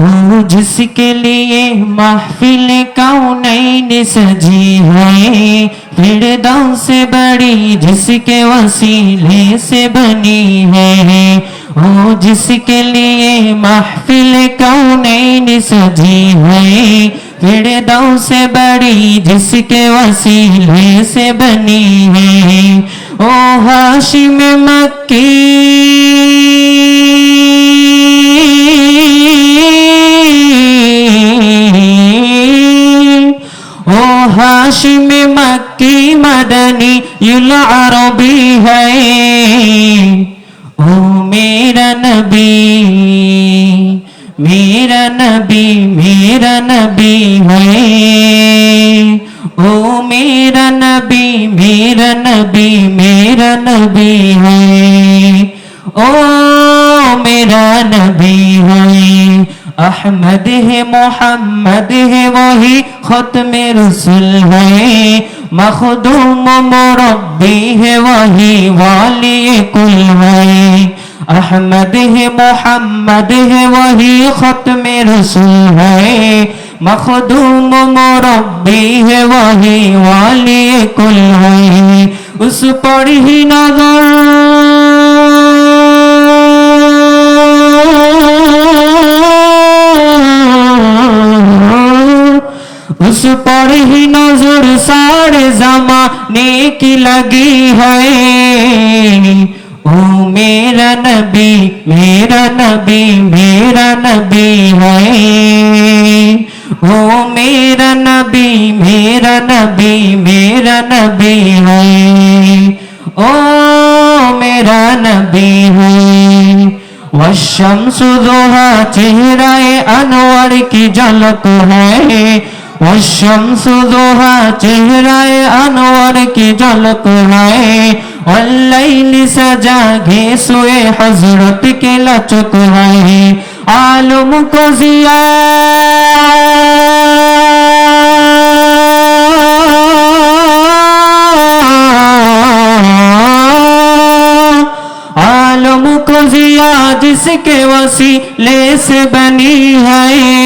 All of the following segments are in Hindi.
ओ जिसके लिए महफिल कौनैन सजी है फिर से बड़ी जिसके वसीले से बनी है। ओ, जिसके लिए महफिल कौनैन सजी है फिर से बड़ी जिसके वसीले से बनी है। ओ, हाशिम मक्की। हाशिम मक्की मदनी युल अरबी है ओ मेरा नबी मेरा नबी मेरा नबी है ओ मेरा नबी मेरा नबी मेरा नबी है अहमद है मोहम्मद है वही खत्म रसुल है मखदूम मुरब्बी है वही वाली कुल है अहमद है मोहम्मद है वही खत्म रसूल है मखदूम मुरब्बी है वही वाली कुल है उस पर ही नजर उस पर ही नजर सारे जमाने की लगी है ओ मेरा नबी मेरा नबी मेरा नबी है ओ मेरा नबी मेरा नबी मेरा नबी है ओ मेरा नबी है वशम्स दोहा चेहराए अनवर की झलक है दोहा चेहराए अनवर की झलक है वल्लैल सजा घे सोए हज़रत के लचक है आलम को आलम को जिया जिसके वसीले से बनी है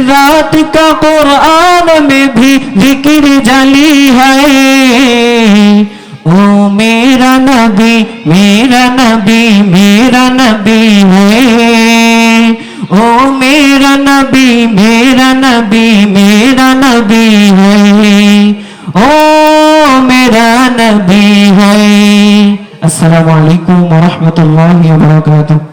रात का कुरान में भी ज़िक्र जली है। ओ मेरा नबी मेरा नबी मेरा नबी है। ओ मेरा नबी मेरा नबी मेरा नबी है। ओ मेरा नबी है। अस्सलाम वालेकुम व रहमतुल्लाहि व बरकातुहू